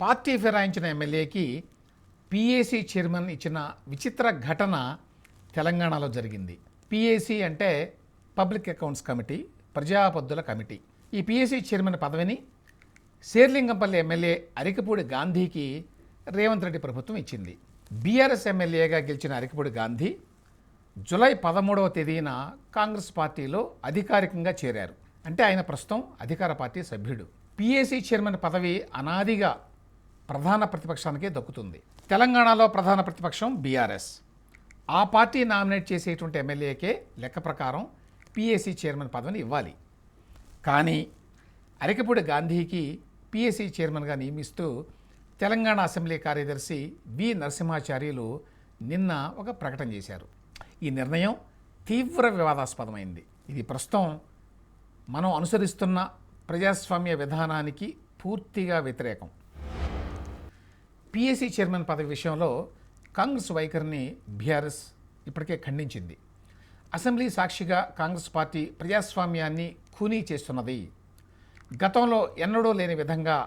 Party ఫిరాయించిన ఎమ్మెల్యేకి PAC chairman ఇచ్చిన విచిత్ర ఘటన తెలంగాణలో జరిగింది. పిఏసీ అంటే పబ్లిక్ అకౌంట్స్ కమిటీ ప్రజాపద్దుల కమిటీ. ఈ పిఏసీ చైర్మన్ పదవిని శేర్లింగంపల్లి ఎమ్మెల్యే అరికపూడి గాంధీకి రేవంత్ రెడ్డి ప్రభుత్వం ఇచ్చింది. బీఆర్ఎస్ ఎమ్మెల్యేగా గెలిచిన అరికపూడి గాంధీ జులై పదమూడవ తేదీన కాంగ్రెస్ పార్టీలో అధికారికంగా చేరారు. అంటే ఆయన ప్రస్తుతం అధికార పార్టీ సభ్యుడు. పిఏసీ చైర్మన్ పదవి అనాదిగా ప్రధాన ప్రతిపక్షానికే దక్కుతుంది. తెలంగాణలో ప్రధాన ప్రతిపక్షం బీఆర్ఎస్. ఆ పార్టీ నామినేట్ చేసేటువంటి ఎమ్మెల్యేకే లెక్క ప్రకారం పిఏసీ చైర్మన్ పదవిని ఇవ్వాలి. కానీ అరికపూడి గాంధీకి పిఎస్సి చైర్మన్గా నియమిస్తూ తెలంగాణ అసెంబ్లీ కార్యదర్శి వి నరసింహాచార్యులు నిన్న ఒక ప్రకటన చేశారు. ఈ నిర్ణయం తీవ్ర వివాదాస్పదమైంది. ఇది ప్రస్తుతం మనం అనుసరిస్తున్న ప్రజాస్వామ్య విధానానికి పూర్తిగా వ్యతిరేకం. పిఎస్సి చైర్మన్ పదవి విషయంలో కాంగ్రెస్ వైఖరిని బీఆర్ఎస్ ఇప్పటికే ఖండించింది. అసెంబ్లీ సాక్షిగా కాంగ్రెస్ పార్టీ ప్రజాస్వామ్యాన్ని ఖూనీ చేస్తున్నది. గతంలో ఎన్నడూ లేని విధంగా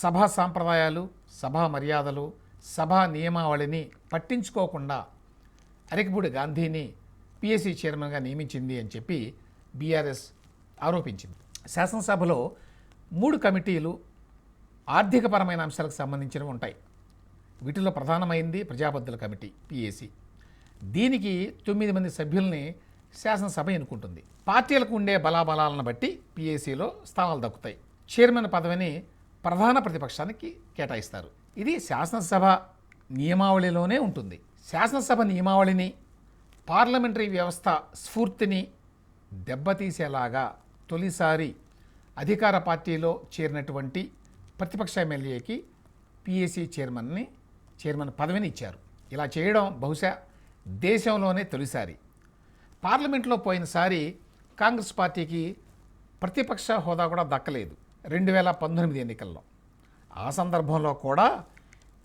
సభా సాంప్రదాయాలు సభా మర్యాదలు సభా నియమావళిని పట్టించుకోకుండా అరకిపూడి గాంధీని పిఎస్సి చైర్మన్గా నియమించింది అని చెప్పి బీఆర్ఎస్ ఆరోపించింది. శాసనసభలో మూడు కమిటీలు ఆర్థికపరమైన అంశాలకు సంబంధించినవి ఉంటాయి. వీటిలో ప్రధానమైంది ప్రజాబద్ధుల కమిటీ పిఏసి దీనికి తొమ్మిది మంది సభ్యుల్ని శాసనసభ ఎన్నుకుంటుంది. పార్టీలకు ఉండే బలాబలాలను బట్టి పిఏసీలో స్థానాలు దక్కుతాయి. చైర్మన్ పదవిని ప్రధాన ప్రతిపక్షానికి కేటాయిస్తారు. ఇది శాసనసభ నియమావళిలోనే ఉంటుంది. శాసనసభ నియమావళిని పార్లమెంటరీ వ్యవస్థ స్ఫూర్తిని దెబ్బతీసేలాగా తొలిసారి అధికార పార్టీలో చేరినటువంటి ప్రతిపక్ష ఎమ్మెల్యేకి పిఏసీ చైర్మన్ని చైర్మన్ పదవిని ఇచ్చారు. ఇలా చేయడం బహుశా దేశంలోనే తొలిసారి. పార్లమెంట్లో పోయినసారి కాంగ్రెస్ పార్టీకి ప్రతిపక్ష హోదా కూడా దక్కలేదు రెండు వేల పంతొమ్మిది ఎన్నికల్లో. ఆ సందర్భంలో కూడా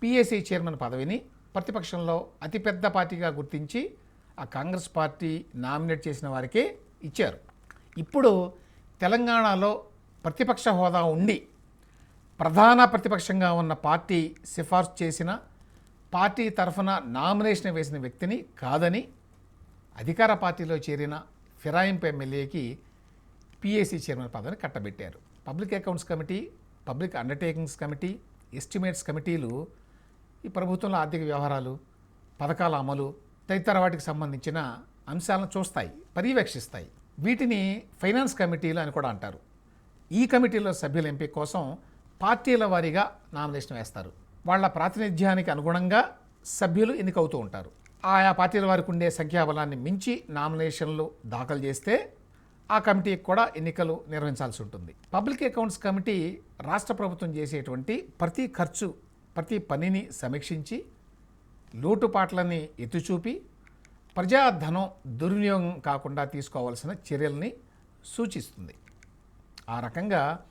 పిఎస్సి చైర్మన్ పదవిని ప్రతిపక్షంలో అతిపెద్ద పార్టీగా గుర్తించి ఆ కాంగ్రెస్ పార్టీ నామినేట్ చేసిన వారికే ఇచ్చారు. ఇప్పుడు తెలంగాణలో ప్రతిపక్ష హోదా ఉండి ప్రధాన ప్రతిపక్షంగా ఉన్న పార్టీ సిఫార్సు చేసిన పార్టీ తరఫున నామినేషన్ వేసిన వ్యక్తిని కాదని అధికార పార్టీలో చేరిన ఫిరాయింపు ఎమ్మెల్యేకి పిఏసీ చైర్మన్ పదవిని కట్టబెట్టారు. Public accounts committee public undertakings committee estimates కమిటీలు ఈ ప్రభుత్వంలో ఆర్థిక వ్యవహారాలు పథకాల అమలు తదితర వాటికి సంబంధించిన అంశాలను చూస్తాయి పర్యవేక్షిస్తాయి. వీటిని ఫైనాన్స్ కమిటీలు అని కూడా అంటారు. ఈ కమిటీలో సభ్యుల ఎంపిక కోసం పార్టీల వారీగా నామినేషన్ వేస్తారు. వాళ్ళ ప్రాతినిధ్యానికి అనుగుణంగా సభ్యులు ఎన్నికవుతూ ఉంటారు. ఆయా పార్టీల వారికి ఉండే సంఖ్యాబలాన్ని మించి నామినేషన్లు దాఖలు చేస్తే ఆ కమిటీకి కూడా ఎన్నికలు నిర్వహించాల్సి ఉంటుంది. పబ్లిక్ అకౌంట్స్ కమిటీ రాష్ట్ర ప్రభుత్వం చేసేటువంటి ప్రతి ఖర్చు ప్రతి పనిని సమీక్షించి లోటుపాట్లని ఎత్తుచూపి ప్రజాధనం దుర్వినియోగం కాకుండా తీసుకోవాల్సిన చర్యల్ని సూచిస్తుంది. ఆ రకంగా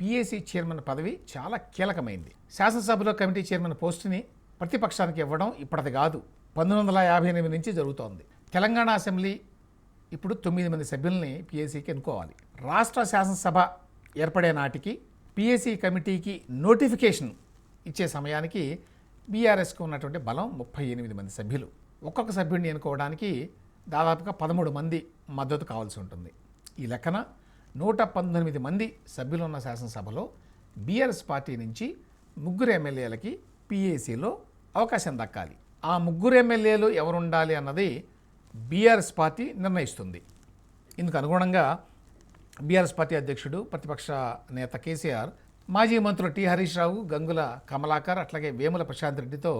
పిఏసీ చైర్మన్ పదవి చాలా కీలకమైంది. శాసనసభలో కమిటీ చైర్మన్ పోస్టుని ప్రతిపక్షానికి ఇవ్వడం ఇప్పటిది కాదు. పంతొమ్మిది వందల యాభై ఎనిమిది నుంచి జరుగుతోంది. తెలంగాణ అసెంబ్లీ ఇప్పుడు తొమ్మిది మంది సభ్యుల్ని పిఏసీకి ఎన్నుకోవాలి. రాష్ట్ర శాసనసభ ఏర్పడే నాటికి పిఏసీ కమిటీకి నోటిఫికేషన్ ఇచ్చే సమయానికి బీఆర్ఎస్కి ఉన్నటువంటి బలం ముప్పై ఎనిమిది మంది సభ్యులు. ఒక్కొక్క సభ్యుడిని ఎన్నుకోవడానికి దాదాపుగా పదమూడు మంది మద్దతు కావాల్సి ఉంటుంది. ఈ లెక్కన నూట పంతొమ్మిది మంది సభ్యులున్న శాసనసభలో బీఆర్ఎస్ పార్టీ నుంచి ముగ్గురు ఎమ్మెల్యేలకి పిఏసీలో అవకాశం దక్కాలి. ఆ ముగ్గురు ఎమ్మెల్యేలు ఎవరు ఉండాలి అన్నది బీఆర్ఎస్ పార్టీ నిర్ణయిస్తుంది. ఇందుకు అనుగుణంగా బీఆర్ఎస్ పార్టీ అధ్యక్షుడు ప్రతిపక్ష నేత కేసీఆర్ మాజీ మంత్రులు టి హరీష్ రావు గంగుల కమలాకర్ అట్లాగే వేముల ప్రశాంత్ రెడ్డితో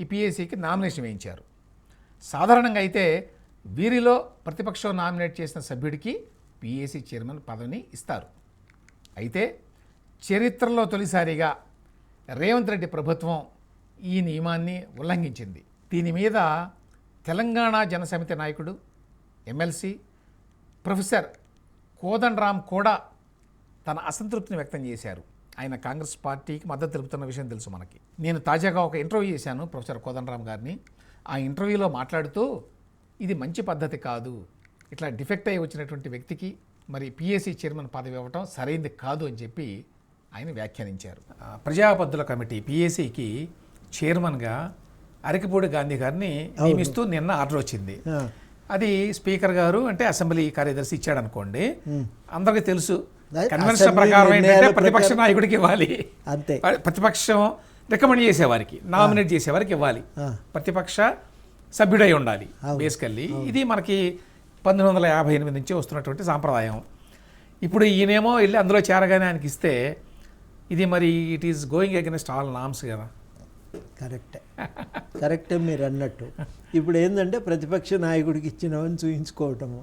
ఈ పిఏసీకి నామినేషన్ వేయించారు. సాధారణంగా అయితే వీరిలో ప్రతిపక్షం నామినేట్ చేసిన సభ్యుడికి పిఏసీ చైర్మన్ పదవిని ఇస్తారు. అయితే చరిత్రలో తొలిసారిగా రేవంత్ రెడ్డి ప్రభుత్వం ఈ నియమాన్ని ఉల్లంఘించింది. దీని మీద తెలంగాణ జనసమితి నాయకుడు ఎమ్మెల్సీ ప్రొఫెసర్ కోదండరామ్ కూడా తన అసంతృప్తిని వ్యక్తం చేశారు. ఆయన కాంగ్రెస్ పార్టీకి మద్దతు తెలుపుతున్న విషయం తెలుసు మనకి. నేను తాజాగా ఒక ఇంటర్వ్యూ చేశాను ప్రొఫెసర్ కోదండరామ్ గారిని. ఆ ఇంటర్వ్యూలో మాట్లాడుతూ ఇది మంచి పద్ధతి కాదు. ఇట్లా డిఫెక్ట్ అయ్యి వచ్చినటువంటి వ్యక్తికి మరి పిఎస్సి చైర్మన్ పదవి ఇవ్వటం సరైంది కాదు అని చెప్పి ఆయన వ్యాఖ్యానించారు. ఆ, ప్రజాపద్దుల కమిటీ పిఏసికి చైర్మన్గా అరకిపూడి గాంధీ గారిని నియమిస్తూ నిన్న ఆర్డర్ వచ్చింది. అది స్పీకర్ గారు అంటే అసెంబ్లీ కార్యదర్శి ఇచ్చాడనుకోండి. అందరికీ తెలుసు. కన్వెన్షన్ ప్రకారం ఏంటంటే ప్రతిపక్ష నాయకుడికి ఇవ్వాలి. అంతే. ప్రతిపక్షం రికమెండ్ చేసేవారికి నామినేట్ చేసేవారికి ఇవ్వాలి. ప్రతిపక్ష సభ్యుడై ఉండాలి బేసికల్లీ. ఇది మనకి పంతొమ్మిది వందల యాభై ఎనిమిది నుంచి వస్తున్నటువంటి సాంప్రదాయం. ఇప్పుడు ఈయనేమో వెళ్ళి అందులో చేరగానే ఆయనకి ఇస్తే ఇది మరి it is going against all norms కదా. కరెక్టే. కరెక్టే మీరు అన్నట్టు. ఇప్పుడు ఏంటంటే ప్రతిపక్ష నాయకుడికి ఇచ్చినామని చూయించుకోవటము.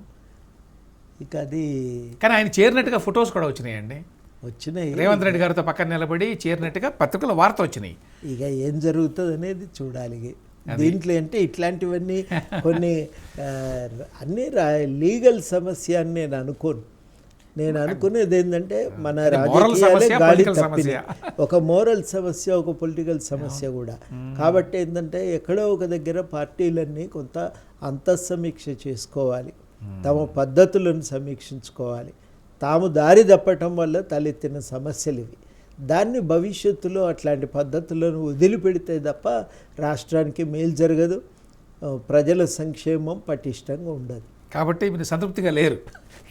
ఇక అది కానీ ఆయన చేరినట్టుగా ఫొటోస్ కూడా వచ్చినాయండి. వచ్చినాయి. రేవంత్ రెడ్డి గారితో పక్కన నిలబడి చేరినట్టుగా పత్రికల వార్త వచ్చినాయి. ఇక ఏం జరుగుతుంది అనేది చూడాలి. దీంట్లో అంటే ఇట్లాంటివన్నీ కొన్ని అన్ని లీగల్ సమస్య అని నేను అనుకోను. నేను అనుకునేది ఏంటంటే మన రాజకీయాలే తప్పినాయి సమస్య. ఒక మోరల్ సమస్య ఒక పొలిటికల్ సమస్య కూడా. కాబట్టి ఏంటంటే ఎక్కడో ఒక దగ్గర పార్టీలన్నీ కొంత అంతఃసమీక్ష చేసుకోవాలి. తమ పద్ధతులను సమీక్షించుకోవాలి. తాము దారి తప్పటం వల్ల తలెత్తిన సమస్యలు ఇవి. దాన్ని భవిష్యత్తులో అట్లాంటి పద్ధతులను వదిలిపెడితే తప్ప రాష్ట్రానికి మేలు జరగదు. ప్రజల సంక్షేమం పటిష్టంగా ఉండదు. కాబట్టి మీరు సంతృప్తిగా లేరు.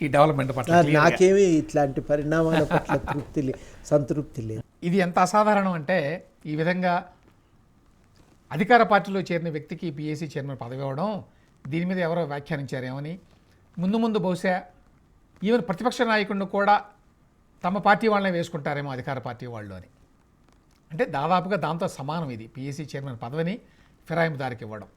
ఈ డెవలప్మెంట్ పట్ల. నాకేమీ ఇట్లాంటి పరిణామాల పట్ల తృప్తి సంతృప్తి లేదు. ఇది ఎంత అసాధారణం అంటే ఈ విధంగా అధికార పార్టీలో చేరిన వ్యక్తికి పిఏసీ చైర్మన్ పదవి ఇవ్వడం దీని మీద ఎవరో వ్యాఖ్యానించారేమని ముందు ముందు బహుశా ఈవెన్ ప్రతిపక్ష నాయకుడిని కూడా తమ పార్టీ వాళ్ళనే వేసుకుంటారేమో అధికార పార్టీ వాళ్ళు అని. అంటే దాదాపుగా దాంతో సమానం ఇది పిఎస్సీ చైర్మన్ పదవిని ఫిరాయింపుదారికి ఇవ్వడం.